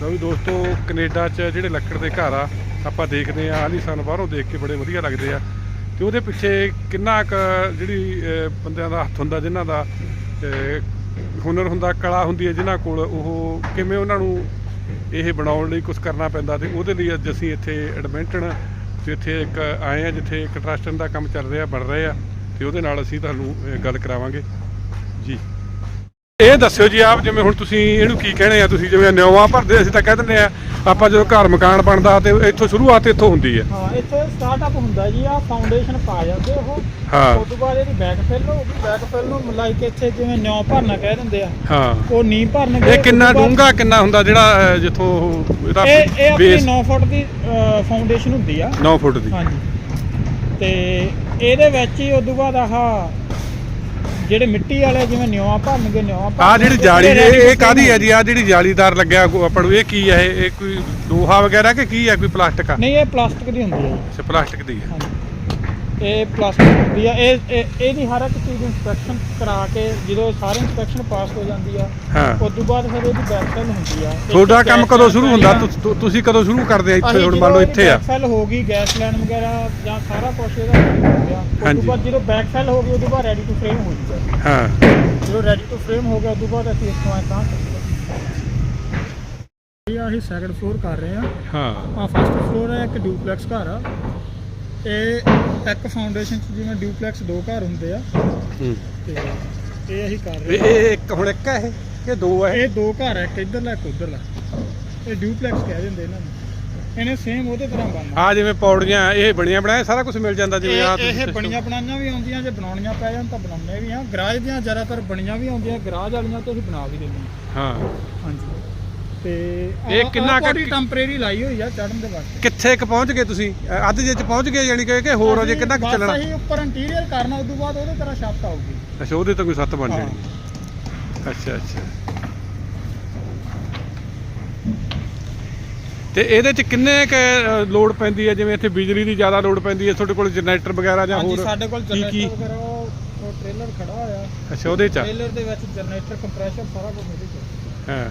ਲਓ ਵੀ ਦੋਸਤੋ, ਕੈਨੇਡਾ 'ਚ ਜਿਹੜੇ ਲੱਕੜ ਦੇ ਘਰ ਆ, ਆਪਾਂ ਦੇਖਦੇ ਆ ਸਾਨੂੰ ਬਾਹਰੋਂ ਦੇਖ ਕੇ ਬੜੇ ਵਧੀਆ ਲੱਗਦੇ ਆ। ਤੇ ਉਹਦੇ ਪਿੱਛੇ ਕਿੰਨਾ ਕੁ ਜਿਹੜੀ ਬੰਦਿਆਂ ਦਾ ਹੱਥ ਹੁੰਦਾ, ਜਿਨ੍ਹਾਂ ਦਾ ਹੁਨਰ ਹੁੰਦਾ, ਕਲਾ ਹੁੰਦੀ ਹੈ, ਜਿਨ੍ਹਾਂ ਕੋਲ ਉਹ ਕਿਵੇਂ ਉਹਨਾਂ ਨੂੰ ਇਹ ਬਣਾਉਣ ਲਈ ਕੁਝ ਕਰਨਾ ਪੈਂਦਾ ਤੇ ਉਹਦੇ ਲਈ ਅੱਜ ਅਸੀਂ ਇੱਥੇ ਐਡਮਿੰਟਨ, ਤੇ ਇੱਥੇ ਇੱਕ ਆਏ ਆ ਜਿੱਥੇ ਕੰਸਟਰਕਸ਼ਨ ਦਾ ਕੰਮ ਚੱਲ ਰਿਹਾ, ਬਣ ਰਿਹਾ ਤੇ ਉਹਦੇ ਨਾਲ ਅਸੀਂ ਤੁਹਾਨੂੰ ਗੱਲ ਕਰਾਵਾਂਗੇ। ਜੀ। ਇਹ ਦੱਸਿਓ ਜੀ ਆਪ ਜਿਵੇਂ ਹੁਣ ਤੁਸੀਂ ਇਹਨੂੰ ਕੀ ਕਹਿਣੇ ਆ ਤੁਸੀਂ ਜਿਵੇਂ ਨਿਉਆਂ ਭਰਦੇ ਅਸੀਂ ਤਾਂ ਕਹਿ ਦਿੰਦੇ ਆ ਆਪਾਂ ਜਦੋਂ ਘਰ ਮਕਾਨ ਬਣਦਾ ਤੇ ਇੱਥੋਂ ਸ਼ੁਰੂਆਤ ਇੱਥੋਂ ਹੁੰਦੀ ਹੈ ਹਾਂ ਇੱਥੇ ਸਟਾਰਟਅਪ ਹੁੰਦਾ ਜੀ ਆ ਫਾਊਂਡੇਸ਼ਨ ਪਾ ਜਾਂਦੇ ਉਹ। ਹਾਂ। ਉਸ ਤੋਂ ਬਾਅਦ ਇਹਦੀ ਬੈਕ ਫਿਲ ਹੋਊਗੀ ਬੈਕ ਫਿਲ ਨੂੰ ਮਿਲਾਈ ਕੇ ਇੱਥੇ ਜਿਵੇਂ ਨਿਉ ਭਰਨਾ ਕਹਿ ਦਿੰਦੇ ਆ। ਹਾਂ। ਉਹ ਨੀ ਭਰਨਗੇ ਇਹ ਕਿੰਨਾ ਡੂੰਘਾ ਕਿੰਨਾ ਹੁੰਦਾ ਜਿਹੜਾ ਜਿੱਥੋਂ ਉਹ ਇਹਦਾ ਇਹ ਇਹ ਆਪਣੀ ਬੇਸ 9 ਫੁੱਟ ਦੀ ਫਾਊਂਡੇਸ਼ਨ ਹੁੰਦੀ ਆ। 9 ਫੁੱਟ ਦੀ। ਹਾਂਜੀ। ਤੇ ਇਹਦੇ ਵਿੱਚ ਹੀ ਉਸ ਤੋਂ ਬਾਅਦ ਆਹ ਜਿਹੜੇ ਮਿੱਟੀ ਵਾਲੇ ਜਿਵੇਂ ਨਿਉਆ ਭਰਨਗੇ ਨਿਉਆ ਆ ਜਿਹੜੀ ਜਾਲੀ ਇਹ ਇਹ ਕਾਦੀ ਹੈ ਜੀ? ਆ ਜਿਹੜੀ ਜਾਲੀਦਾਰ ਲੱਗਿਆ ਕੋ- ਆਪਾਂ ਨੂੰ ਇਹ ਕੀ ਹੈ? ਇਹ ਇਹ ਕੋਈ ਲੋਹਾ ਵਗੈਰਾ ਕਿ ਕੀ ਹੈ? ਕੋਈ ਪਲਾਸਟਿਕ ਆ? ਨਹੀਂ ਇਹ ਪਲਾਸਟਿਕ ਦੀ ਹੁੰਦੀ ਹੈ ਜੀ। ਅੱਛਾ ਪਲਾਸਟਿਕ ਦੀ ਹੈ। ਹਾਂਜੀ। ਇਹ ਪਲਾਸਟਿਕ ਹੁੰਦੀ ਆ। ਇਹ ਇਹ- ਇਹਦੀ ਹਰ ਇੱਕ ਚੀਜ਼ ਇਨਸਪੈਕਸ਼ਨ ਕਰਾ ਕੇ ਜਦੋਂ ਸਾਰੀ ਇਨਸਪੈਕਸ਼ਨ ਪਾਸ ਹੋ ਜਾਂਦੀ ਆ ਹਾਂ। ਉਸ ਤੋਂ ਬਾਅਦ ਫਿਰ ਇਹਦੀ ਬੈਕਸੈਲ ਹੁੰਦੀ ਆ। ਤੁਹਾਡਾ ਕੰਮ ਕਦੋਂ ਸ਼ੁਰੂ ਹੁੰਦਾ? ਪਹਿਲਾਂ- ਤੁ- ਤੁਸੀਂ ਕਦੋਂ ਸ਼ੁਰੂ ਕਰਦੇ ਆ ਇੱਥੇ? ਹੁਣ ਮੰਨ ਲਓ ਇੱਥੇ ਆ। backfill ਹੋ ਗਈ ਗੈਸ ਲੈਣ ਵਗੈਰਾ ਜਾਂ ਸਾਰਾ ਕੁਝ ਇਹਦਾ ਹੋ ਗਿਆ। ਉਸ ਹਾਂਜੀ। ਤੋਂ ਬਾਅਦ ਜਦੋਂ ਬੈਕਫੈਲ ਹੋ ਗਈ ਉਸ ਤੋਂ ਬਾਅਦ ਰੈਡੀ ਟੂ ਫਰੇਮ ਹੋ ਜੂਗਾ ਹਾਂ। ਜਦੋਂ ਰੈਡੀ ਟੂ ਫਰੇਮ ਹੋ ਗਿਆ ਉਸ ਤੋਂ ਬਾਅਦ ਅਸੀਂ ਇੱਥੋਂ ਆਏ ਤਾਂ ਇਹ ਅਸੀਂ ਸੈਕੰਡ ਫਲੋਰ ਕਰ ਰਹੇ ਆ। ਹਾਂ। ਆ ਫਸਟ ਫਲੋਰ ਹੈ ਇੱਕ ਡਿਊਪਲੈਕਸ ਘਰ ਆ। ਇਹ ਇੱਕ ਫਾਊਂਡੇਸ਼ਨ ਚ ਜਿਵੇਂ ਡਿਊਪਲੈਕਸ ਦੋ ਘਰ ਹੁੰਦੇ ਆ। ਹੂੰ। ਤੇ ਇਹ ਅਸੀਂ ਕਰ ਇਹ ਰਹੇ ਇਹ ਇੱਕ ਹੁਣ ਇੱਕ ਹੈ ਇਹ ਕਿ ਦੋ ਹੈ ਇਹ? ਦੋ ਘਰ ਇੱਕ ਇੱਧਰਲਾ ਇੱਕ ਉੱਧਰਲਾ। ਇਹ ਡਿਊਪਲੈਕਸ ਕਹਿ ਦਿੰਦੇ ਇਹਨਾਂ ਨੂੰ। ਇਹਨੇ ਸੇਮ ਉਹਦੇ ਤਰ੍ਹਾਂ ਬਣਨਾ। ਆ ਜਿਵੇਂ ਪੌੜੀਆਂ ਇਹ ਬਣੀਆਂ ਬਣਾਇਆ ਸਾਰਾ ਕੁਝ ਮਿਲ ਜਾਂਦਾ ਜਿਵੇਂ ਆ ਇਹ ਇਹ ਬਣੀਆਂ ਬਣਾਈਆਂ ਵੀ ਆਉਂਦੀਆਂ ਜੇ ਬਣਾਉਣੀਆਂ ਪੈ ਜਾਣ ਤਾਂ ਬਣਾਉਂਦੇ ਵੀ ਆ ਗਰਾਜ ਦੀਆਂ ਜ਼ਿਆਦਾਤਰ ਬਣੀਆਂ ਵੀ ਆਉਂਦੀਆਂ ਗਰਾਜ ਵਾਲੀਆਂ ਤੇ ਅਸੀਂ ਬਣਾ ਵੀ ਦਿੰਦੇ ਹਾਂ। ਹਾਂ। ਹਾਂਜੀ। ਤੇ ਇਹ ਕਿੰਨਾ ਕੁ- ਟੈਂਪਰੇਰੀ ਲਾਈ ਹੋਈ ਆ ਚੜਨ ਦੇ ਵਾਸਤੇ। ਕਿੱਥੇ ਕ ਪਹੁੰਚ ਗਏ ਤੁਸੀਂ? ਅ, ਅੱਧ ਜੇ ਚ ਪਹੁੰਚ ਗਏ ਯਾਨੀ ਕਿ ਕਿ ਹੋਰ ਅਜੇ ਕਿੰਨਾ ਕੁ ਬਸ ਚੱਲਣਾ? ਅਸੀਂ ਉੱਪਰ ਇੰਟੀਰੀਅਰ ਕਰਨਾ ਤੋਂ ਬਾਅਦ ਉਹਦੇ ਤਰ੍ਹਾਂ ਛੱਤ ਆਊਗੀ। ਅੱਛਾ ਉਹਦੇ ਤੋਂ ਕੋਈ ਸੱਤ ਬਣ ਹਾਂ। ਜਾਣੀ ਅੱਛਾ ਅੱਛਾ। ਤੇ ਇਹਦੇ ਚ ਕਿੰਨੇ ਕ ਲੋਡ ਪੈਂਦੀ ਹੈ? ਜਿਵੇਂ ਇੱਥੇ ਬਿਜਲੀ ਦੀ ਜ਼ਿਆਦਾ ਲੋਡ ਪੈਂਦੀ ਹੈ ਤੁਹਾਡੇ ਕੋਲ ਜਨਰੇਟਰ ਵਗੈਰਾ ਜਾਂ ਹਾਂਜੀ ਹੋਰ ਸਾਡੇ ਕੋਲ ਕੀ ਕੀ? ਜਨਰੇਟਰ ਵਗੈਰਾ ਉਹ ਉਹ ਟ੍ਰੇਲਰ ਖੜਾ ਹੋਇਆ। ਅੱਛਾ ਉਹਦੇ ਚ ਆ? ਟ੍ਰੇਲਰ ਦੇ ਵਿੱਚ ਜਨਰੇਟਰ ਕੰਪਰੈਸ਼ਰ ਸਾਰਾ ਕੁਝ ਇਹਦੇ ਚ। ਹਾਂ।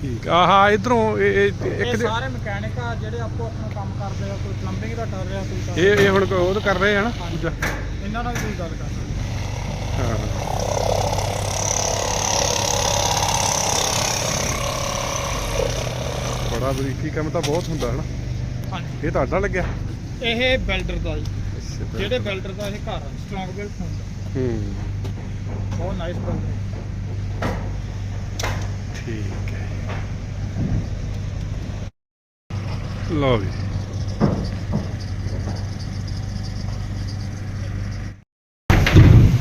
ਠੀਕ ਆਹਾ ਇਧਰੋਂ ਇਹ ਇੱਕ ਸਾਰੇ ਮਕੈਨਿਕ ਆ ਜਿਹੜੇ ਆਪੋ ਆਪਣਾ ਕੰਮ ਕਰਦੇ ਆ ਕੋਈ ਪਲੰਬਿੰਗ ਦਾ ਕਰ ਰਿਹਾ ਕੋਈ ਕਰ ਇਹ ਇਹ ਹੁਣ ਉਹ ਤਾਂ ਕਰ ਰਹੇ ਹਨ ਇਹਨਾਂ ਨਾਲ ਵੀ ਕੋਈ ਗੱਲ ਕਰ ਸਕਦੇ ਹਾਂ। ਬੜਾ ਬਰੀਕੀ ਕੰਮ ਤਾਂ ਬਹੁਤ ਹੁੰਦਾ ਹਨਾ? ਹਾਂਜੀ। ਇਹ ਤੁਹਾਡਾ ਲੱਗਿਆ। ਇਹ ਬਿਲਡਰ ਦਾ ਜੀ। ਜਿਹੜੇ ਬਿਲਡਰ ਦਾ ਇਹ ਘਰ ਸਟਰੋਂਗ ਬਿਲਡ ਹੁੰਦਾ। ਹੂੰ। ਬਹੁਤ ਨਾਈਸ ਬਿਲਡਰ ਠੀਕ ਹੈ। ਲਓ ਵੀ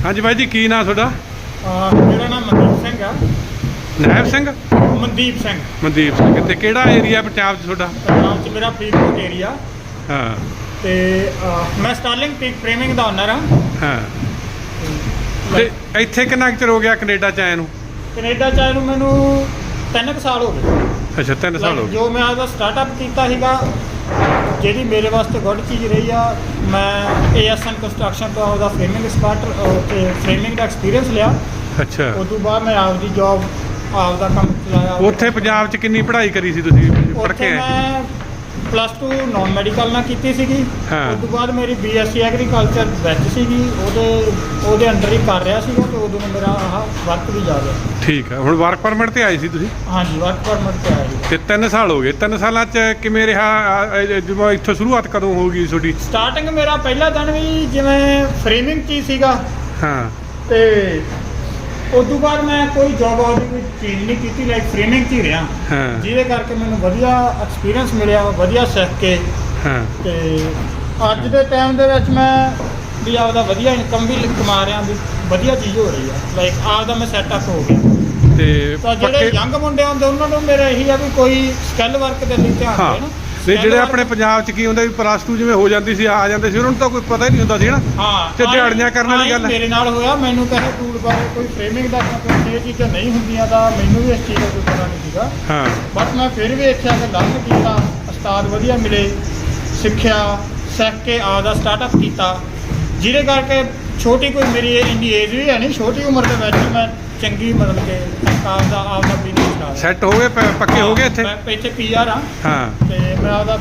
ਹਾਂਜੀ ਬਾਈ ਜੀ ਕੀ ਨਾਂ ਤੁਹਾਡਾ? ਮੇਰਾ ਨਾਮ ਮਨਦੀਪ ਸਿੰਘ ਆ। ਨਾਇਬ ਸਿੰਘ? ਮਨਦੀਪ ਸਿੰਘ। ਮਨਦੀਪ ਸਿੰਘ ਤੇ ਕਿਹੜਾ ਏਰੀਆ ਪੰਜਾਬ 'ਚ ਤੁਹਾਡਾ? ਪੰਜਾਬ ਚ ਮੇਰਾ ਫਰੀਦਕੋਟ ਏਰੀਆ ਹਾਂ। ਤੇ ਅਹ, ਮੈਂ ਸਟਾਰਲਿੰਗ ਪੀਕ ਫਰੇਮਿੰਗ ਦਾ ਓਨਰ ਆ। ਹਾਂ। ਤੇ ਇੱਥੇ ਕਿੰਨਾ ਕੁ ਚਿਰ ਹੋ ਗਿਆ ਕੈਨੇਡਾ ਚ ਆਏ ਨੂੰ? ਕੈਨੇਡਾ ਚ ਆਏ ਨੂੰ ਮੈਨੂੰ 3 ਕੁ ਸਾਲ ਹੋ ਗਏ। ਅੱਛਾ 3 ਸਾਲ ਹੋ ਗਏ। ਜੋ ਮੈਂ ਆਪਦਾ ਸਟਾਰਟਅਪ ਕੀਤਾ ਸੀਗਾ ਜਿਹੜੀ ਮੇਰੇ ਵਾਸਤੇ ਗੁੱਡ ਚੀਜ਼ ਰਹੀ ਆ ਮੈਂ ਏਐਸਐਨ ਕੰਸਟਰਕਸ਼ਨ ਤੋਂ ਆਪਦਾ ਫਰੇਮਿੰਗ ਐਕਸਪਰਟ ਤੇ ਫਰੇਮਿੰਗ ਦਾ ਐਕਸਪੀਰੀਅੰਸ ਲਿਆ। ਅੱਛਾ। ਉਸ ਤੋਂ ਬਾਅਦ ਮੈਂ ਆਪਦੀ ਜੌਬ ਆਪਦਾ ਕੰਮ ਚਲਾਇਆ। ਉੱਥੇ ਪੰਜਾਬ 'ਚ ਕਿੰਨੀ ਪੜ੍ਹਾਈ ਕਰੀ ਸੀ ਤੁਸੀਂ? ਪੜ੍ਹ ਉੱਥੇ ਕੇ ਆਏ? ਮੈਂ ਪਲੱਸ 2 ਨਾਨ ਮੈਡੀਕਲ ਨਾਲ ਕੀਤੀ ਸੀਗੀ। ਹਾਂ। ਉਸ ਤੋਂ ਬਾਅਦ ਮੇਰੀ ਬੀਐਸਸੀ ਐਗਰੀਕਲਚਰ ਵਿੱਚ ਸੀਗੀ। ਉਹਦੇ ਉਹਦੇ ਅੰਡਰ ਹੀ ਕਰ ਰਿਹਾ ਸੀਗਾ ਤੇ ਉਦੋਂ ਨੂੰ ਮੇਰਾ ਆਹ ਵਰਕ ਵੀ ਜਾ ਗਿਆ ਠੀਕ ਹੈ। ਹੁਣ ਵਰਕ ਪਰਮਿਟ ਤੇ ਆਏ ਸੀ ਤੁਸੀਂ? ਹਾਂਜੀ ਵਰਕ ਪਰਮਿਟ ਤੇ ਆਇਆ ਜੀ ਤੇ 3 ਸਾਲ ਹੋ ਗਏ। 3 ਸਾਲਾਂ 'ਚ ਕਿਵੇਂ ਰਿਹਾ? ਆ, ਇਹ ਜਿਵੇਂ ਇੱਥੋਂ ਸ਼ੁਰੂਆਤ ਕਦੋਂ ਹੋ ਗਈ ਤੁਹਾਡੀ? ਸਟਾਰਟਿੰਗ ਮੇਰਾ ਪਹਿਲਾ ਦਿਨ ਵੀ ਜਿਵੇਂ ਫਰੇਮਿੰਗ 'ਚ ਹੀ ਸੀਗਾ। ਹਾਂ। ਤੇ ਉਸ ਤੋਂ ਬਾਅਦ ਮੈਂ ਕੋਈ ਜੌਬ ਆਉਦੀ ਕੋਈ ਚੇਂਜ ਨਹੀਂ ਕੀਤੀ ਲਾਈਕ ਫਰੇਮਿੰਗ 'ਚ ਹੀ ਰਿਹਾ। ਹਾਂ। ਜਿਹਦੇ ਕਰਕੇ ਮੈਨੂੰ ਵਧੀਆ ਐਕਸਪੀਰੀਅੰਸ ਮਿਲਿਆ ਵਧੀਆ ਸਿੱਖ ਕੇ। ਹਾਂ। ਤੇ ਅੱਜ ਦੇ ਟਾਈਮ ਦੇ ਵਿੱਚ ਮੈਂ ਵੀ ਆਪਦਾ ਵਧੀਆ ਇਨਕਮ ਵੀ ਕਮਾ ਰਿਹਾ ਵੀ ਵਧੀਆ ਚੀਜ਼ ਹੋ ਰਹੀ ਆ। ਲਾਈਕ ਆਪਦਾ ਮੈਂ ਸੈਟਅਪ ਹੋ ਗਿਆ। ਤੇ ਤਾਂ ਜਿਹੜੇ ਪੱਕੇ ਯੰਗ ਮੁੰਡੇ ਹੁੰਦੇ ਉਹਨਾਂ ਨੂੰ ਮੇਰਾ ਇਹੀ ਆ ਵੀ ਕੋਈ ਸਕਿੱਲ ਵਰਕ ਦੇ ਲਈ ਧਿਆਨ ਹਾਂ। ਦੇਣ। ਨਹੀਂ ਜਿਹੜੇ ਆਪਣੇ ਪੰਜਾਬ 'ਚ ਕੀ ਹੁੰਦਾ ਵੀ ਪਲੱਸ 2 ਜਿਵੇਂ ਹੋ ਜਾਂਦੀ ਸੀ ਆ ਜਾਂਦੇ ਸੀ ਉਹਨਾਂ ਨੂੰ ਤਾਂ ਕੋਈ ਪਤਾ ਹੀ ਨਹੀਂ ਹੁੰਦਾ ਸੀ ਨਾ। ਹਾਂ ਤੇ ਦਿਹਾੜੀਆਂ ਕਰਨ ਵਾਲੀ ਗੱਲ। ਮੇਰੇ ਨਾਲ ਹੋਇਆ ਮੈਨੂੰ ਕਹੇ ਟੂਲ ਬਾਰੇ ਕੋਈ ਫਰੇਮਿੰਗ ਦਾ ਕੋਈ ਇਹ ਚੀਜ਼ਾਂ ਨਹੀਂ ਹੁੰਦੀਆਂ ਤਾਂ ਮੈਨੂੰ ਵੀ ਇਸ ਚੀਜ਼ ਦਾ ਕੋਈ ਪਤਾ ਨਹੀਂ ਸੀਗਾ। ਹਾਂ। ਬਟ ਮੈਂ ਫਿਰ ਵੀ ਇੱਥੇ ਆ ਕੇ ਲਰਨ ਕੀਤਾ ਉਸਤਾਦ ਵਧੀਆ ਮਿਲੇ ਸਿੱਖਿਆ ਸਿੱਖ ਕੇ ਆਪਦਾ ਸਟਾਰਟਅਪ ਕੀਤਾ। ਜਿਹਦੇ ਕਰਕੇ ਛੋਟੀ ਕੋਈ ਮੇਰੀ ਇੰਨੀ ਏਜ ਵੀ ਹੈ ਨਹੀਂ ਛੋਟੀ ਉਮਰ ਦੇ ਵਿੱਚ ਮੈਂ ਚੰਗੀ ਮਤਲਬ ਕਿ ਆਪਦਾ ਆਪਦਾ ਬਿਜ਼ਨਸ ਲਾ ਸੈੱਟ ਹੋ ਗਏ ਪ- ਪੱਕੇ ਹੋ ਗਏ ਇੱਥੇ? ਮੈਂ ਇੱਥੇ ਪੀਆਰ ਆ ਹਾਂ। ਤੇ ਮੈਂ ਆਪਦਾ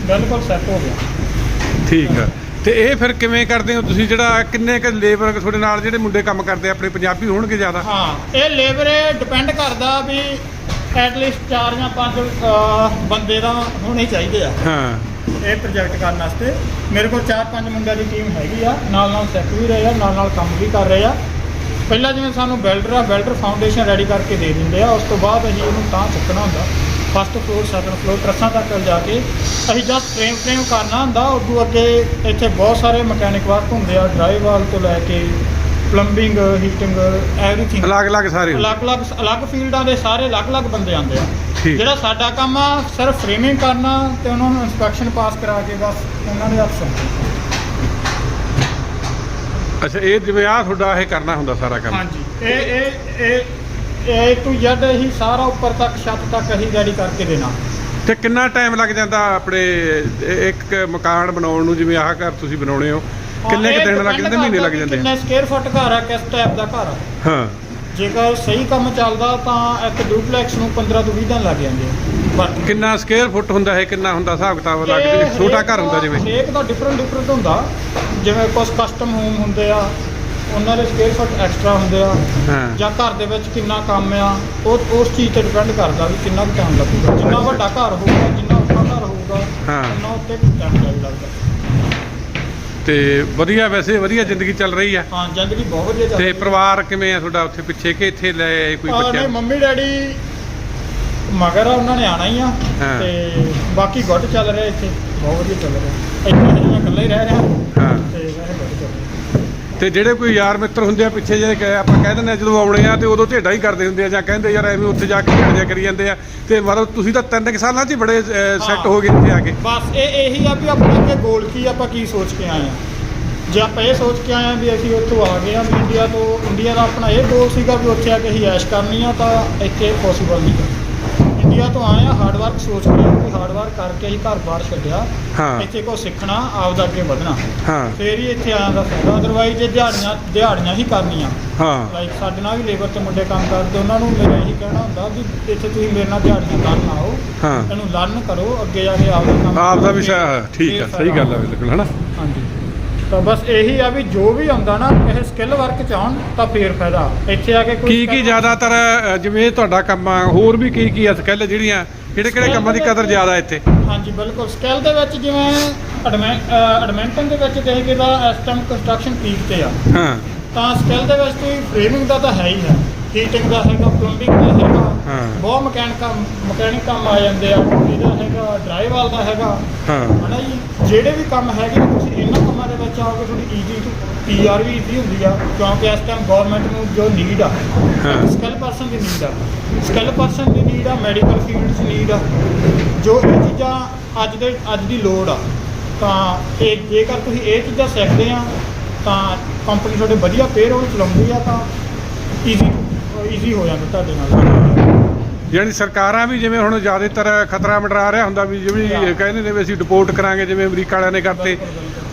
ਬਿਲਕੁਲ ਸੈੱਟ ਹੋ ਗਿਆ। ਠੀਕ ਆ। ਤੇ ਇਹ ਫਿਰ ਕਿਵੇਂ ਕਰਦੇ ਹੋ ਤੁਸੀਂ? ਜਿਹੜਾ ਕਿੰਨੇ ਕ ਲੇਬਰ ਤੁਹਾਡੇ ਨਾਲ ਜਿਹੜੇ ਮੁੰਡੇ ਕੰਮ ਕਰਦੇ ਆ, ਆਪਣੇ ਪੰਜਾਬੀ ਹੋਣਗੇ ਜ਼ਿਆਦਾ? ਹਾਂ ਇਹ ਲੇਬਰ ਡਿਪੈਂਡ ਕਰਦਾ ਵੀ ਐਟ ਲੀਸਟ 4 ਜਾਂ 5 ਬੰਦੇ ਦਾ ਹੋਣੇ ਚਾਹੀਦੇ ਆ। ਹਾਂ। ਇਹ ਪ੍ਰੋਜੈਕਟ ਕਰਨ ਵਾਸਤੇ। ਮੇਰੇ ਕੋਲ 4-5 ਮੁੰਡਿਆਂ ਦੀ ਟੀਮ ਹੈਗੀ ਆ। ਨਾਲ ਨਾਲ ਸੈੱਟ ਵੀ ਰਹੇ ਆ ਨਾਲ ਨਾਲ ਕੰਮ ਵੀ ਕਰ ਰਹੇ ਆ। ਪਹਿਲਾਂ ਜਿਵੇਂ ਸਾਨੂੰ ਬਿਲਡਰ ਆ ਬਿਲਡਰ ਫਾਊਂਡੇਸ਼ਨ ਰੈਡੀ ਕਰਕੇ ਦੇ ਦਿੰਦੇ ਆ ਉਸ ਤੋਂ ਬਾਅਦ ਅਸੀਂ ਉਹਨੂੰ ਤਾਂ ਚੁੱਕਣਾ ਹੁੰਦਾ। ਫਸਟ ਫਲੋਰ ਸੈਕੰਡ ਫਲੋਰ ਟਰੱਸਾਂ ਤੱਕ ਜਾ ਕੇ ਅਸੀਂ ਜਸਟ ਫਰੇਮ ਫਰੇਮ ਕਰਨਾ ਹੁੰਦਾ ਉਦੋਂ ਅੱਗੇ ਇੱਥੇ ਬਹੁਤ ਸਾਰੇ ਮਕੈਨਿਕ ਵਰਕ ਹੁੰਦੇ ਆ ਡਰਾਈਵਾਲ ਤੋਂ ਲੈ ਕੇ ਪਲੰਬਿੰਗ ਹੀਟਿੰਗ ਐਵਰੀਥਿੰਗ ਅਲੱਗ-ਅਲੱਗ ਸਾਰੇ। ਅਲੱਗ-ਅਲੱਗ ਅਲੱਗ ਫੀਲਡਾਂ ਦੇ ਸਾਰੇ ਅਲੱਗ-ਅਲੱਗ ਬੰਦੇ ਆਉਂਦੇ ਆ। ਜਿਹੜਾ ਸਾਡਾ ਕੰਮ ਆ ਸਿਰਫ ਫਰੇਮਿੰਗ ਕਰਨਾ ਤੇ ਉਹਨਾਂ ਨੂੰ ਇਨਸਪੈਕਸ਼ਨ ਪਾਸ ਕਰਾ ਕੇ ਬਸ ਉਹਨਾਂ ਦੇ ਹੱਥ ਅੱਛਾ ਇਹ ਜਿਵੇਂ ਆ ਤੁਹਾਡਾ ਇਹ ਕਰਨਾ ਹੁੰਦਾ ਸਾਰਾ ਕੰਮ। ਹਾਂਜੀ ਇਹ ਇਹ ਇਹ ਇਹ ਟੂ ਜ਼ੈਡ ਹੀ ਸਾਰਾ ਉੱਪਰ ਤੱਕ ਛੱਤ ਤੱਕ ਅਸੀਂ ਰੈਡੀ ਕਰਕੇ ਦੇਣਾ। ਤੇ ਕਿੰਨਾ ਟਾਈਮ ਲੱਗ ਜਾਂਦਾ ਆਪਣੇ ਇਹ ਇੱਕ ਮਕਾਨ ਬਣਾਉਣ ਨੂੰ ਜਿਵੇਂ ਆਹ ਘਰ ਤੁਸੀਂ ਬਣਾਉਣੇ ਹੋ? ਕਿੰਨੇ ਕੁ ਇਹ ਦਿਨ ਲੱਗ depend ਜਾਂਦੇ? ਮਹੀਨੇ ਲੱਗ ਕਰਦਾ ਜਾਂਦੇ ਵੀ ਕਿੰਨੇ ਸਕੁਅਰ ਫੁੱਟ ਘਰ ਆ ਕਿਸ ਟਾਈਪ ਦਾ ਘਰ ਆ। ਹਾਂ। ਜੇਕਰ ਸਹੀ ਕੰਮ ਚੱਲਦਾ ਤਾਂ ਇੱਕ ਡੁਪਲੈਕਸ ਨੂੰ 15 ਤੋਂ 20 ਦਿਨ ਲੱਗ ਜਾਂਦੇ ਆ। ਬਾਕੀ ਕਿੰਨਾ ਸਕੁਅਰ ਫੁੱਟ ਹੁੰਦਾ ਹੈ ਕਿੰਨਾ ਹੁੰਦਾ ਹਿਸਾਬ ਕਿਤਾਬ ਲੱਗ ਇਹ ਜੇ ਛੋਟਾ ਹਰੇਕ ਘਰ ਹੁੰਦਾ ਦਾ- ਜਿਵੇਂ। ਹਰੇਕ ਦਾ ਡਿਫਰੈਂਟ ਡਿਫਰੈਂਟ ਹੁੰਦਾ। ਜਿਵੇਂ ਕੁਝ ਕਸਟਮ ਹੋਮ ਹੁੰਦੇ ਆ ਉਹਨਾਂ ਦੇ ਸਕੁਅਰ ਫੁੱਟ ਐਕਸਟਰਾ ਹੁੰਦੇ ਆ ਹਾਂ। ਜਾਂ ਘਰ ਦੇ ਵਿੱਚ ਕਿੰਨਾ ਕੰਮ ਆ ਉਹ ਉਸ ਚੀਜ਼ ਤੇ ਡਿਪੈਂਡ ਕਰਦਾ ਵੀ ਕਿੰਨਾ ਕੁ ਟਾਈਮ ਲੱਗੂਗਾ। ਜਿੰਨਾ। ਵੱਡਾ ਘਰ ਹੋਊਗਾ ਜਿੰਨਾ ਔਖਾ ਘਰ ਹੋਊਗਾ ਹਾਂ। ਉਹਨਾਂ ਉੱਤੇ ਟਾਈਮ ਲੱਗਦਾ। ਤੇ ਵਧੀਆ ਵੈਸੇ ਵਧੀਆ ਜ਼ਿੰਦਗੀ ਚੱਲ ਰਹੀ ਆ। ਹਾਂ ਜ਼ਿੰਦਗੀ ਬਹੁਤ ਵਧੀਆ ਚੱਲ ਤੇ ਰਹੀ ਹੈ। ਪਰਿਵਾਰ ਕਿਵੇਂ ਆ ਤੁਹਾਡਾ ਉੱਥੇ ਪਿੱਛੇ? ਕਿ ਇੱਥੇ ਲੈ ਆਏ ਕੋਈ ਆ, ਬੱਚਾ ਨਹੀਂ ਮੰਮੀ ਡੈਡੀ ਮਗਰ ਆ ਉਹਨਾਂ ਨੇ ਆਣਾ ਹੀ ਆ। ਹਾਂ। ਤੇ ਬਾਕੀ ਗੁੱਡ ਚੱਲ ਰਿਹਾ ਇੱਥੇ ਬਹੁਤ ਵਧੀਆ ਚੱਲ ਰਿਹਾ। ਇੱਥੇ ਮੈਂ ਇਕੱਲਾ ਹੀ ਰਹਿ ਰਿਹਾ। ਹਾਂ ਤੇ ਜਿਹੜੇ ਕੋਈ ਯਾਰ ਮਿੱਤਰ ਹੁੰਦੇ ਆ ਪਿੱਛੇ ਕਿ ਆਪਾਂ ਕਹਿ ਦਿੰਦੇ ਆ ਜਦੋਂ ਆਉਣੇ ਆ ਤੇ ਉਦੋਂ ਢੇਡਾ ਹੀ ਕਰਦੇ ਹੁੰਦੇ ਆ ਜਾਂ ਕਹਿੰਦੇ ਯਾਰ ਐਵੇਂ ਉੱਥੇ ਜਾ ਕੇ ਢੇੜਿਆ ਕਰੀ ਜਾਂਦੇ ਆ ਤੇ ਮਤਲਬ ਤੁਸੀਂ ਤਾਂ ਤਿੰਨ ਕੁ ਸਾਲਾਂ 'ਚ ਹੀ ਬੜੇ ਸੈੱਟ ਹਾਂ। ਹੋ ਗਏ ਇੱਥੇ ਆ ਕੇ ਬਸ ਇਹ ਇਹੀ ਆ ਵੀ ਆਪਣੇ ਅੱਗੇ ਗੋਲ ਕੀ ਆ, ਆਪਾਂ ਕੀ ਸੋਚ ਕੇ ਆਏ ਆ ਜੇ ਆਪਾਂ ਇਹ ਸੋਚ ਕੇ ਆਏ ਆ ਵੀ ਅਸੀਂ ਉੱਥੋਂ ਆ ਗਏ ਆ ਵੀ ਇੰਡੀਆ ਤੋਂ ਇੰਡੀਆ ਦਾ ਆਪਣਾ ਇਹ ਗੋਲ ਸੀਗਾ ਵੀ ਉੱਥੇ ਆ ਕੇ ਅਸੀਂ ਐਸ਼ ਕਰਨੀ ਆ ਤਾਂ ਇੱਥੇ ਪੋਸੀਬਲ ਨਹੀਂ ਗਾ। ਇੰਡੀਆ ਤੋਂ ਆਏ ਆ ਹਾਰਡ ਵਰਕ ਸੋਚ ਕੇ ਵੀ ਹਾਰਡ ਵਰਕ ਕਰਕੇ ਅਸੀਂ ਘਰ-ਬਾਰ ਛੱਡਿਆ ਹਾਂ। ਇੱਥੇ ਕੋ ਸਿੱਖਣਾ ਆਪਦਾ ਅੱਗੇ ਵਧਣਾ। ਹਾਂ। ਫੇਰ ਹੀ ਇੱਥੇ ਆਇਆ ਦਾ ਫਾਇਦਾ ਅਦਰਵਾਈਜ਼ ਜੇ ਦਿਹਾੜੀਆਂ ਦਿਹਾੜੀਆਂ ਹੀ ਕਰਨੀਆਂ। ਹਾਂ। ਲਾਈਕ ਸਾਡੇ ਨਾਲ ਵੀ ਲੇਬਰ ਤੇ ਮੁੰਡੇ ਕੰਮ ਕਰਦੇ ਉਹਨਾਂ ਨੂੰ ਮੇਰਾ ਇਹੀ ਕਹਿਣਾ ਹੁੰਦਾ ਵੀ ਇੱਥੇ ਤੁਸੀਂ ਮੇਰੇ ਨਾਲ ਦਿਹਾੜੀਆਂ ਕਰਨ ਆਓ। ਹਾਂ। ਇਹਨੂੰ ਲਰਨ ਕਰੋ ਅੱਗੇ ਜਾ ਕੇ ਆਪਦਾ ਕੰਮ ਆਪ ਦਾ ਵੀ ਫੇਰ- ਸਾ- ਠੀਕ ਫੇਰ ਸਹੀ ਗੱਲ ਫਾਇਦਾ ਬਿਲਕੁਲ ਹਨਾ? ਹਾਂਜੀ। ਤਾਂ ਬਸ ਇਹੀ ਆ ਵੀ ਜੋ ਵੀ ਆਉਂਦਾ ਨਾ ਕਿਸੇ ਸਕਿੱਲ ਵਰਕ ਚ ਆਉਣ ਤਾਂ ਫੇਰ ਫਾਇਦਾ। ਇੱਥੇ ਆ ਕੇ ਕੋਈ ਕੀ ਕੀ ਜ਼ਿਆਦਾਤਰ ਅ, ਜਿਵੇਂ ਇਹ ਤੁਹਾਡਾ ਕੰਮ ਆ ਹੋਰ ਵੀ ਕੀ ਕੀ ਆ ਸਕਿੱਲ ਜਿਹੜੀਆਂ ਕਿਹੜੇ ਕਿਹੜੇ ਕੰਮਾਂ ਦੀ ਕਦਰ ਜ਼ਿਆਦਾ ਇੱਥੇ? ਹਾਂਜੀ ਬਿਲਕੁਲ। ਸਕਿੱਲ ਦੇ ਵਿੱਚ ਜਿਵੇਂ ਐਡਮੈਂਟਨ ਦੇ ਵਿੱਚ ਦੇਖੀਏ ਤਾਂ ਇਸ ਟਾਈਮ ਕੰਸਟਰਕਸ਼ਨ ਪੀਕ ਤੇ ਆ। ਹਾਂ। ਤਾਂ ਸਕਿੱਲ ਦੇ ਵਿੱਚ ਕੋਈ ਫਰੇਮਿੰਗ ਦਾ ਤਾਂ ਹੈ ਹੀ ਹੈ ਹੀਟਿੰਗ ਦਾ ਹੈਗਾ ਪਲੰਬਿੰਗ ਦਾ ਹੈਗਾ। ਹਾਂ। ਬਹੁਤ ਮਕੈਨਿਕ ਮਕੈਨਿਕ ਕੰਮ ਆ ਜਾਂਦੇ ਆ। ਇਹਦਾ ਹੈਗਾ ਡਰਾਈਵਾਲ ਦਾ ਹੈਗਾ। ਹਾਂ। ਹਨਾ ਜੀ? ਜਿਹੜੇ ਵੀ ਕੰਮ ਹੈਗੇ ਤੁਸੀਂ ਇਹਨਾਂ ਵਿੱਚ ਆਓਗੇ ਤੁਹਾਡੀ ਈਜ਼ੀ ਪੀਆਰ ਵੀ ਈਜ਼ੀ ਹੁੰਦੀ ਆ ਕਿਉਂਕਿ ਇਸ ਟਾਈਮ ਗਵਰਨਮੈਂਟ ਨੂੰ ਜੋ ਨੀਡ ਆ। ਸਕਿੱਲ ਪਰਸਨ ਦੀ ਨੀਡ ਆ। ਸਕਿੱਲ ਪਰਸਨ ਦੀ ਨੀਡ ਆ ਮੈਡੀਕਲ ਫੀਲਡ 'ਚ ਨੀਡ ਆ। ਜੋ ਇਹ ਚੀਜ਼ਾਂ ਅੱਜ ਦੇ ਅੱਜ ਦੀ ਲੋੜ ਆ ਤਾਂ ਇਹ ਜੇਕਰ ਤੁਸੀਂ ਇਹ ਚੀਜ਼ਾਂ ਸਿੱਖਦੇ ਆ ਤਾਂ ਕੰਪਨੀ ਤੁਹਾਡੇ ਵਧੀਆ ਪੇਰੋਲ ਚਲਾਉਂਦੀ ਆ ਤਾਂ ਈਜ਼ੀ ਈਜ਼ੀ ਹੋ ਜਾਂਦਾ ਤੁਹਾਡੇ ਨਾਲ। ਯਾਨੀ ਸਰਕਾਰਾਂ ਵੀ ਜਿਵੇਂ ਹੁਣ ਜ਼ਿਆਦਾਤਰ ਖਤਰਾ ਮੰਡਰਾ ਰਿਹਾ ਹੁੰਦਾ ਵੀ ਜਿਵੇਂ। ਕਹਿੰਦੇ ਨੇ ਵੀ ਅਸੀਂ ਰਿਪੋਰਟ ਕਰਾਂਗੇ ਜਿਵੇਂ ਅਮਰੀਕਾ ਵਾਲਿਆਂ ਨੇ ਕਰਤੇ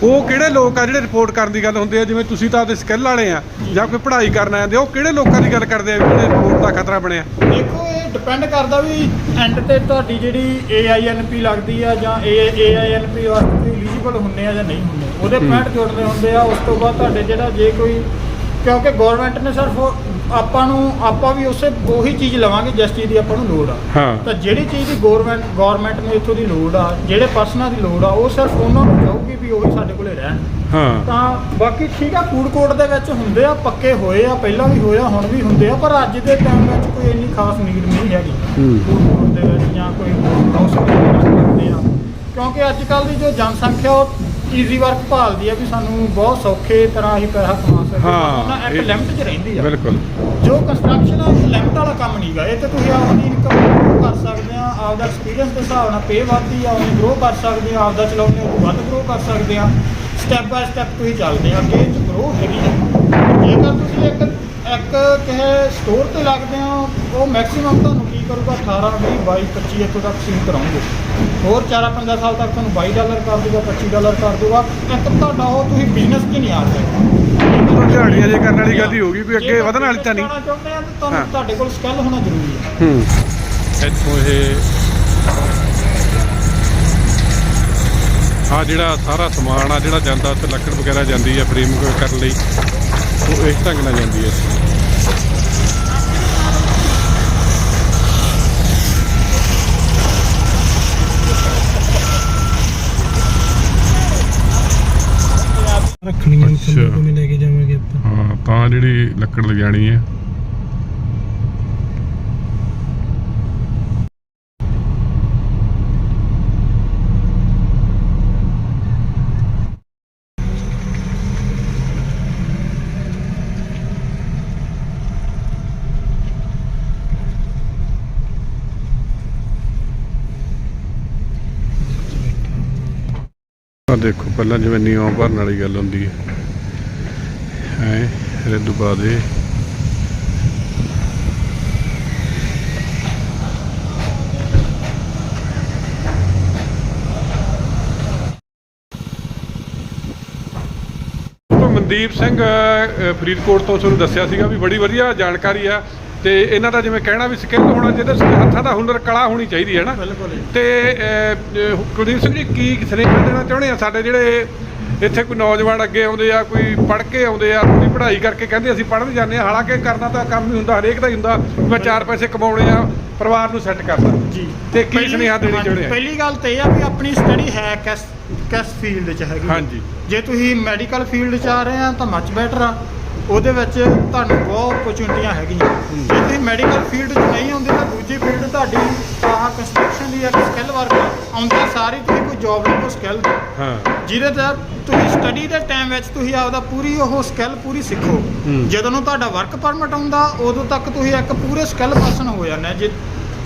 ਉਹ ਕਿਹੜੇ ਲੋਕ ਆ ਜਿਹੜੇ ਰਿਪੋਰਟ ਕਰਨ ਦੀ ਗੱਲ ਹੁੰਦੀ ਆ ਜਿਵੇਂ ਤੁਸੀਂ ਤਾਂ ਆਪਦੇ ਸਕਿੱਲ ਵਾਲੇ ਆ ਜਾਂ ਕੋਈ ਪੜ੍ਹਾਈ ਕਰਨ ਆਏ ਹੁੰਦੇ ਆ, ਉਹ ਕਿਹੜੇ ਲੋਕਾਂ ਦੀ ਗੱਲ ਕਰਦੇ ਆ ਵੀ ਜਿਹੜੇ ਰਿਪੋਰਟ ਦਾ ਖਤਰਾ ਬਣਿਆ ਦੇਖੋ ਇਹ ਡਿਪੈਂਡ ਕਰਦਾ ਵੀ ਐਂਡ ਤੇ ਤੁਹਾਡੀ ਜਿਹੜੀ AINP ਲੱਗਦੀ ਆ ਜਾਂ AINP ਵਾਸਤੇ ਤੁਸੀਂ ਐਲੀਜੀਬਲ ਹੁੰਨੇ ਆ ਜਾਂ ਨਹੀਂ ਹੁੰਨੇ ਉਹਦੇ ਹੂੰ। ਪੁਆਇੰਟ ਜੁੜਦੇ ਹੁੰਦੇ ਆ ਉਸ ਤੋਂ ਬਾਅਦ ਤੁਹਾਡੇ ਜਿਹੜਾ ਜੇ ਕੋਈ ਕਿਉਂਕਿ ਗਵਰਨਮੈਂਟ ਨੇ ਸਿਰਫ ਆਪਾਂ ਨੂੰ ਆਪਾਂ ਵੀ ਉਸੇ ਉਹੀ ਚੀਜ਼ ਲਵਾਂਗੇ ਜਿਸ ਚੀਜ਼ ਦੀ ਆਪਾਂ ਨੂੰ ਲੋੜ ਆ। ਹਾਂ। ਤਾਂ ਜਿਹੜੀ ਚੀਜ਼ ਦੀ ਗਵਰਨਮੈਂਟ ਗਵਰਨਮੈਂਟ ਨੂੰ ਇੱਥੋਂ ਦੀ ਲੋੜ ਆ ਜਿਹੜੇ ਪਰਸਨਾਂ ਦੀ ਲੋੜ ਆ ਉਹ ਸਿਰਫ ਉਹਨਾਂ ਨੂੰ ਚਾਹੂਗੀ ਵੀ ਉਹੀ ਸਾਡੇ ਕੋਲੇ ਰਹਿਣ। ਹਾਂ। ਤਾਂ ਬਾਕੀ ਠੀਕ ਆ ਫੂਡ ਕੋਰਟ ਦੇ ਵਿੱਚ ਹੁੰਦੇ ਆ ਪੱਕੇ ਹੋਏ ਆ ਪਹਿਲਾਂ ਵੀ ਹੋਇਆ ਹੁਣ ਵੀ ਹੁੰਦੇ ਆ ਪਰ ਅੱਜ ਦੇ ਟਾਈਮ ਵਿੱਚ ਕੋਈ ਇੰਨੀ ਖਾਸ ਨੀਡ ਨਹੀਂ ਹੈਗੀ। ਹੂੰ। ਫੂਡ ਕੋਰਟ ਦੇ ਵਿੱਚ ਜਾਂ ਕੋਈ ਹਾਊਸ ਕਰਦੇ ਆ। ਕਿਉਂਕਿ ਅੱਜ ਕੱਲ ਦੀ ਜੋ ਜਨਸੰਖਿਆ ਉਹ ਈਜ਼ੀ ਵਰਕ ਭਾਲਦੀ ਆ ਵੀ ਸਾਨੂੰ ਬਹੁਤ ਸੌਖੇ ਤਰ੍ਹਾਂ ਹੀ ਪੈਸਾ ਕਮਾ ਸਕਦੇ ਹਾਂ, ਉਹਨਾਂ ਇੱਕ ਇਹ- ਲਿਮਟ 'ਚ ਰਹਿੰਦੀ ਆ। ਬਿਲਕੁਲ। ਜੋ ਕੰਸਟਰਕਸ਼ਨ ਆ ਇੱਕ ਲਿਮਟ ਵਾਲਾ ਕੰਮ ਨਹੀਂਗਾ ਇਹ ਤੇ ਤੁਸੀਂ ਆਪਣੀ ਇਨਕਮ ਕਰ ਸਕਦੇ ਆ ਆਪਦਾ ਐਕਸਪੀਰੀਅੰਸ ਦੇ ਹਿਸਾਬ ਨਾਲ ਪੇ ਵੱਧਦੀ ਆ ਉਹਨੂੰ ਗਰੋ ਕਰ ਸਕਦੇ ਆ ਆਪਦਾ ਚਲਾਉਂਦੇ ਹੋ ਵੱਧ ਗਰੋ ਕਰ ਸਕਦੇ ਆ। ਸਟੈਪ ਬਾਏ ਸਟੈਪ ਤੁਸੀਂ ਚੱਲਦੇ ਆ ਅੱਗੇ ਚ ਗਰੋ ਹੈਗੀ ਆ ਜੇਕਰ ਤੁਸੀਂ ਇੱਕ ਇੱਕ ਕਿਸੇ ਸਟੋਰ ਤੇ ਲੱਗਦੇ ਆ ਉਹ ਮੈਕਸਿਮਮ ਤੁਹਾਨੂੰ ਕੀ ਕਰੂਗਾ? 18 20 22 25 ਇੱਥੋਂ ਤੱਕ ਸੀਮਿਤ ਰਹੋਗੇ। ਹੋਰ 4-5 ਸਾਲ ਤੱਕ ਤੁਹਾਨੂੰ 22 ਡਾਲਰ ਕਰ ਦੂਗਾ 25 ਡਾਲਰ ਕਰ ਦੂਗਾ। ਇੱਕ ਤੁਹਾਡਾ ਉਹ ਤੁਸੀਂ ਬਿਜ਼ਨਸ 'ਚ ਨਹੀਂ ਆ ਸਕਦੇ ਉਹ ਦਿਹਾੜੀਆਂ ਜੇ ਕਰਨ ਵਾਲੀ ਗੱਲ ਹੀ ਹੋ ਗਈ ਵੀ ਅੱਗੇ ਵਧਣ ਵਾਲੀ ਤਾਂ ਨਹੀਂ। ਜਾਣਾ ਚਾਹੁੰਦੇ ਆ ਤਾਂ ਤੁਹਾਨੂੰ। ਤੁਹਾਡੇ ਕੋਲ ਸਕਿੱਲ ਹੋਣਾ ਜ਼ਰੂਰੀ ਹੈ। ਹੂੰ। ਇੱਥੋਂ ਇਹ ਆ ਜਿਹੜਾ ਸਾਰਾ ਸਮਾਨ ਆ ਜਿਹੜਾ ਜਾਂਦਾ ਉੱਥੇ ਲੱਕੜ ਵਗੈਰਾ ਜਾਂਦੀ ਹੈ ਫਰੇਮ ਕਰਨ ਲਈ ਉਹ ਇਸ ਢੰਗ ਨਾਲ ਜਾਂਦੀ ਹੈ ਰੱਖਣੀਆਂ ਕਿਵੇਂ ਲੈ ਕੇ ਜਾਵਾਂਗੇ ਆਪਾਂ। ਹਾਂ ਤਾਂ ਜਿਹੜੀ ਲੱਕੜ ਲਿਜਾਣੀ ਹੈ। ਦੇਖੋ, ਪਹਿਲਾਂ ਜਿਵੇਂ ਨਿਯਮ ਭਰਨ ਵਾਲੀ ਗੱਲ ਹੁੰਦੀ ਹੈ। ਹੈ, ਇਹਦੇ ਤੋਂ ਬਾਅਦ ਮਨਦੀਪ ਸਿੰਘ ਫਰੀਦਕੋਟ ਤੋਂ ਤੁਹਾਨੂੰ ਦੱਸਿਆ ਸੀਗਾ ਵੀ ਬੜੀ ਵਧੀਆ ਜਾਣਕਾਰੀ ਆ। ਤੇ ਇਹਨਾਂ ਦਾ ਜਿਵੇਂ ਕਹਿਣਾ ਵੀ ਸਕਿੱਲ ਹੋਣਾ ਚਾਹੀਦਾ ਸ- ਹੱਥਾਂ ਦਾ ਹੁਨਰ ਕਲਾ ਹੋਣੀ ਚਾਹੀਦੀ ਹੈ ਨਾ। ਤੇ ਕੁਲਦੀਪ ਸਿੰਘ ਜੀ ਕੀ ਸੁਨੇਹਾ ਦੇਣਾ ਚਾਹੁੰਦੇ ਆ ਸਾਡੇ ਜਿਹੜੇ ਇੱਥੇ ਕੋਈ ਨੌਜਵਾਨ ਅੱਗੇ ਆਉਂਦੇ ਆ ਕੋਈ ਪੜ੍ਹ ਕੇ ਆਉਂਦੇ ਆ ਕੋਈ ਪੜ੍ਹਾਈ ਕਰਕੇ ਕਹਿੰਦੇ ਅਸੀਂ ਪੜ੍ਹਨ ਜਾਂਦੇ ਆ ਹਾਲਾਂਕਿ ਕਰਨਾ ਤਾਂ ਕੰਮ ਹੀ ਹੁੰਦਾ ਹਰੇਕ ਦਾ ਹੀ ਹੁੰਦਾ ਮੈਂ ਚਾਰ ਪੈਸੇ ਕਮਾਉਣੇ ਆ ਪਰਿਵਾਰ ਨੂੰ ਸੈੱਟ ਕਰਦਾ ਜੀ ਤੇ ਕੀ ਸੁਨੇਹਾ ਦੇਣੀ ਚਾਹੁੰਦੇ ਆ? ਪਹਿਲੀ ਗੱਲ ਤੇ ਇਹ ਆ ਵੀ ਆਪਣੀ ਸਟੱਡੀ ਹੈ ਕਿਸ ਕਿਸ ਫੀਲਡ 'ਚ ਹੈਗੀ। ਹਾਂਜੀ। ਜੇ ਤੁਸੀਂ ਮੈਡੀਕਲ ਫੀਲਡ 'ਚ ਆ ਰਹੇ ਆ ਤਾਂ ਮੱਚ ਬੈਟਰ ਆ ਉਹਦੇ ਵਿੱਚ ਤੁਹਾਨੂੰ ਬਹੁਤ ਓਪਰਚੁਨਿਟੀਆਂ ਹੈਗੀਆਂ। ਜੇ ਤੁਸੀਂ ਮੈਡੀਕਲ ਫੀਲਡ 'ਚ ਨਹੀਂ ਆਉਂਦੇ ਤਾਂ ਦੂਜੀ ਫੀਲਡ ਤੁਹਾਡੀ ਆਹ ਕੰਸਟਰਕਸ਼ਨ ਦੀ ਇੱਕ ਸਕਿੱਲ ਵਰਕ ਆਉਂਦੀ ਸਾਰੀ ਤੁਸੀਂ ਕੋਈ ਜੌਬ ਨਹੀਂ ਕੋ ਸਕਿੱਲ ਹਾਂ। ਜਿਹਦੇ ਤੇ ਤੁਸੀਂ ਸਟੱਡੀ ਦੇ ਟਾਈਮ ਵਿੱਚ ਤੁਸੀਂ ਆਪਦਾ ਪੂਰੀ ਉਹ ਸਕਿੱਲ ਪੂਰੀ ਸਿੱਖੋ। ਜਦੋਂ ਨੂੰ ਤੁਹਾਡਾ ਵਰਕ ਪਰਮਿਟ ਆਉਂਦਾ ਉਦੋਂ ਤੱਕ ਤੁਸੀਂ ਇੱਕ ਪੂਰੇ ਸਕਿੱਲ ਪਰਸਨ ਹੋ ਜਾਂਦੇ ਜੇ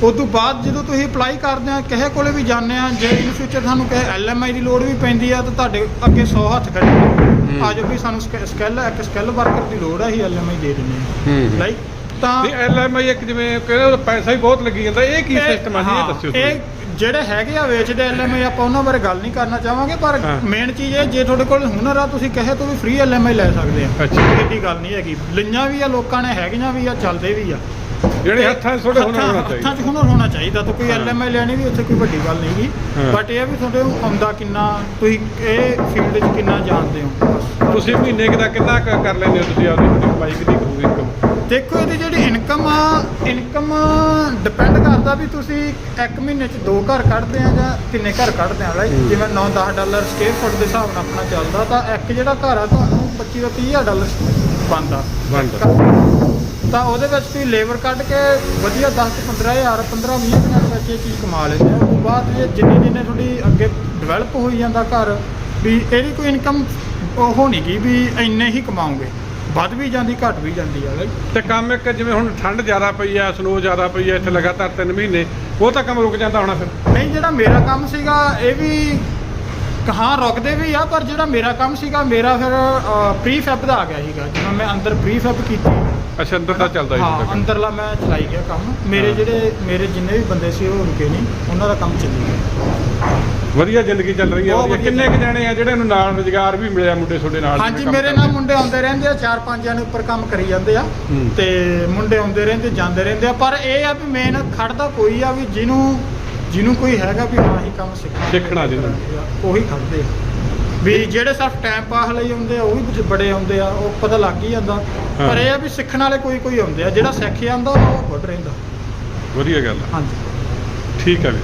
ਉਸ ਤੋਂ ਬਾਅਦ ਜਦੋਂ ਤੁਸੀਂ ਅਪਲਾਈ ਕਰਦੇ ਆ ਕਿਸੇ ਕੋਲੇ ਵੀ ਜਾਂਦੇ ਆ ਜੇ ਇਨ ਫਿਊਚਰ ਤੁਹਾਨੂੰ ਕਿਸੇ ਐਲਐਮਆਈ ਦੀ ਲੋੜ ਵੀ ਪੈਂਦੀ ਆ ਤਾਂ ਤੁਹਾਡੇ ਅੱਗੇ 100 ਹੱਥ ਖੜੇ। ਆ ਜੋ ਵੀ ਸਾਨੂੰ ਸਕਿੱਲ ਇੱਕ ਸਕਿੱਲ ਵਰਕਰ ਦੀ ਲੋੜ ਆ ਹੀ ਐਲਐਮਆਈ ਦੇ ਦਿੰਦੇ ਹੂੰ। ਲਾਈਕ ਤਾਂ ਨਹੀਂ ਐਲਐਮਆਈ ਇੱਕ ਜਿਵੇਂ ਕਹਿੰਦੇ ਪੈਸਾ ਹੀ ਬਹੁਤ ਲੱਗੀ ਜਾਂਦਾ ਇਹ ਕੀ ਸਿਸਟਮ ਆ? ਜੀ ਇਹ ਹਾਂ, ਦੱਸਿਓ ਇਹ ਤੁਸੀਂ ਜਿਹੜੇ ਹੈਗੇ ਆ ਵੇਚਦੇ ਐਲਐਮਆਈ ਆਪਾਂ ਉਹਨਾਂ ਬਾਰੇ ਗੱਲ ਨਹੀਂ ਕਰਨਾ ਚਾਹਾਂਗੇ ਪਰ ਹਾਂ। ਮੇਨ ਚੀਜ਼ ਇਹ ਜੇ ਤੁਹਾਡੇ ਕੋਲ ਹੁਨਰ ਆ ਤੁਸੀਂ ਕਹੇ ਤੋਂ ਵੀ ਫ੍ਰੀ ਐਲਐਮਆਈ ਲੈ ਸਕਦੇ ਆ। ਅੱਛਾ। ਇਹਦੀ ਗੱਲ ਨਹੀਂ ਹੈਗੀ। ਲਈਆਂ ਵੀ ਆ ਲੋਕਾਂ ਨੇ ਹੈਗੀਆਂ ਵੀ ਆ ਚੱਲਦੇ ਵੀ ਆ। ਜਿਹੜੇ ਹੱਥਾਂ 'ਚ ਤੁਹਾਡੇ ਹੁਨਰ ਹੋਣਾ ਚਾਹੀਦਾ ਹੱਥਾਂ 'ਚ ਹੁਨਰ ਹੋਣਾ ਚਾਹੀਦਾ ਤਾਂ ਕੋਈ। ਐਲਐਮਆਈ ਲੈਣੀ ਵੀ ਉੱਥੇ ਕੋਈ ਵੱਡੀ ਗੱਲ ਨਹੀਂ ਗੀ ਹਾਂ। ਬਟ ਇਹ ਆ ਵੀ ਤੁਹਾਡੇ ਆਉਂਦਾ ਕਿੰਨਾ ਤੁਸੀਂ ਇਹ ਫੀਲਡ 'ਚ ਕਿੰਨਾ ਜਾਣਦੇ ਹੋ। ਤੁਸੀਂ ਮਹੀਨੇ ਕੁ ਦਾ ਕਿੰਨਾ ਕੁ ਕਰ ਲੈਂਦੇ ਹੋ ਤੁਸੀਂ ਤੁਹਾਡੀ ਕਮਾਈ ਕਿੰਨੀ ਕਰੂਗੀ ਇਨਕਮ ਦੇਖੋ ਇਹਦੀ ਜਿਹੜੀ ਇਨਕਮ ਆ ਇਨਕਮ ਡਿਪੈਂਡ ਕਰਦਾ ਵੀ ਤੁਸੀਂ ਇੱਕ ਮਹੀਨੇ 'ਚ ਦੋ ਘਰ ਕੱਢਦੇ ਆ ਜਾਂ ਕਿੰਨੇ ਘਰ ਕੱਢਦੇ ਆ ਹੂੰ। ਜਿਵੇਂ 9-10 ਡਾਲਰ ਸਕੁਅਰ ਫੁੱਟ ਦੇ ਹਿਸਾਬ ਨਾਲ ਆਪਣਾ ਚੱਲਦਾ ਤਾਂ ਇੱਕ ਜਿਹੜਾ ਘਰ ਆ ਤੁਹਾਨੂੰ 25 ਤੋਂ 30000 ਡਾਲਰ ਬਣਦਾ ਬਣਦਾ ਤਾਂ ਉਹਦੇ ਵਿੱਚ ਤੁਸੀਂ ਲੇਬਰ ਕੱਢ ਕੇ ਵਧੀਆ 10 ਤੋਂ 15000 15 20 ਦਿਨਾਂ ਦੇ ਵਿੱਚ ਇਹ ਚੀਜ਼ ਕਮਾ ਲੈਂਦੇ ਆ ਉਸ ਤੋਂ ਬਾਅਦ ਜੇ ਜਿੰਨੇ ਜਿੰਨੇ ਤੁਹਾਡੀ ਅੱਗੇ ਡਿਵੈਲਪ ਹੋਈ ਜਾਂਦਾ ਘਰ ਵੀ ਇਹਦੀ ਕੋਈ ਇਨਕਮ ਉਹ ਨਹੀਂ ਗੀ ਵੀ ਇੰਨੇ ਹੀ ਕਮਾਓਗੇ। ਵੱਧ ਵੀ ਜਾਂਦੀ ਘਟ ਵੀ ਜਾਂਦੀ ਆ? ਤੇ ਕੰਮ ਇੱਕ ਜਿਵੇਂ ਹੁਣ ਠੰਡ ਜ਼ਿਆਦਾ ਪਈ ਆ ਸਨੋ ਜ਼ਿਆਦਾ ਪਈ ਆ ਇੱਥੇ ਲਗਾਤਾਰ 3 ਮਹੀਨੇ ਉਹ ਤਾਂ ਕੰਮ ਰੁਕ ਜਾਂਦਾ ਹੋਣਾ ਫਿਰ। ਨਹੀਂ ਜਿਹੜਾ ਮੇਰਾ ਕੰਮ ਸੀਗਾ ਇਹ ਵੀ ਕਹਾਂ ਰੁਕਦੇ ਵੀ ਆ ਪਰ ਜਿਹੜਾ ਮੇਰਾ ਕੰਮ ਸੀਗਾ ਮੇਰਾ ਫਿਰ ਪ੍ਰੀ ਫੈਬ ਦਾ ਆ ਗਿਆ ਸੀਗਾ। ਜਿਵੇਂ ਮੈਂ ਅੰਦਰ ਪ੍ਰੀ ਫੈਬ ਕੀਤੀ ਅੱਛਾ ਅੰਦਰ ਦਾ ਚੱਲਦਾ ਹੀ ਹਾਂ। ਅੰਦਰਲਾ ਮੈਂ ਚਲਾਈ ਗਿਆ ਕੰਮ ਮੇਰੇ ਹਾਂ। ਜਿਹੜੇ ਮੇਰੇ ਜਿੰਨੇ ਵੀ ਬੰਦੇ ਸੀ ਉਹ ਰੁਕੇ ਨਹੀਂ ਉਹਨਾਂ ਦਾ ਕੰਮ ਚੱਲੀ ਗਿਆ ਵਧੀਆ ਜ਼ਿੰਦਗੀ ਚੱਲ ਰਹੀ ਆ ਬਹੁਤ ਵਧੀਆ। ਵਧੀਆ ਕਿੰਨੇ ਕੁ ਜਾਣੇ ਆ ਜਿਹੜੇ ਨੂੰ ਨਾਲ ਰੁਜ਼ਗਾਰ ਵੀ ਮਿਲਿਆ ਮੁੰਡੇ ਤੁਹਾਡੇ ਨਾਲ ਹਾਂਜੀ ਜਿਵੇਂ ਕੰਮ ਮੇਰੇ ਕਰਦੇ ਨਾਲ ਮੁੰਡੇ ਆਉਂਦੇ ਰਹਿੰਦੇ ਆ ਚਾਰ ਪੰਜ ਜਣੇ ਉੱਪਰ ਕੰਮ ਕਰੀ ਜਾਂਦੇ ਆ ਹੂੰ। ਤੇ ਮੁੰਡੇ ਆਉਂਦੇ ਰਹਿੰਦੇ ਜਾਂਦੇ ਰਹਿੰਦੇ ਆ ਪਰ ਇਹ ਆ ਵੀ ਮੇਨ ਖੜਦਾ ਕੋਈ ਆ ਵੀ ਜਿਹਨੂੰ ਜਿਹਨੂੰ ਕੋਈ ਹੈਗਾ ਵੀ ਹਾਂ ਹੀ ਕੰਮ ਸਿੱਖਣਾ ਸਿੱਖਣਾ ਜਿਹਨੂੰ। ਉਹੀ ਖੜਦੇ ਆ ਵੀ ਜਿਹੜੇ ਸਿਰਫ ਟਾਈਮ ਪਾਸ ਲਈ ਆਉਂਦੇ ਆ ਉਹ ਵੀ ਕੁਝ ਬੜੇ ਆਉਂਦੇ ਆ ਉਹ ਪਤਾ ਲੱਗ ਹੀ ਜਾਂਦਾ। ਪਰ ਇਹ ਆ ਵੀ ਸਿੱਖਣ ਵਾਲੇ ਕੋਈ ਕੋਈ ਆਉਂਦੇ ਆ ਜਿਹੜਾ ਸਿੱਖ ਜਾਂਦਾ ਉਹ ਵੱਧ ਰਹਿੰਦਾ। ਵਧੀਆ ਗੱਲ ਆ। ਹਾਂਜੀ। ਠੀਕ ਆ ਵੀ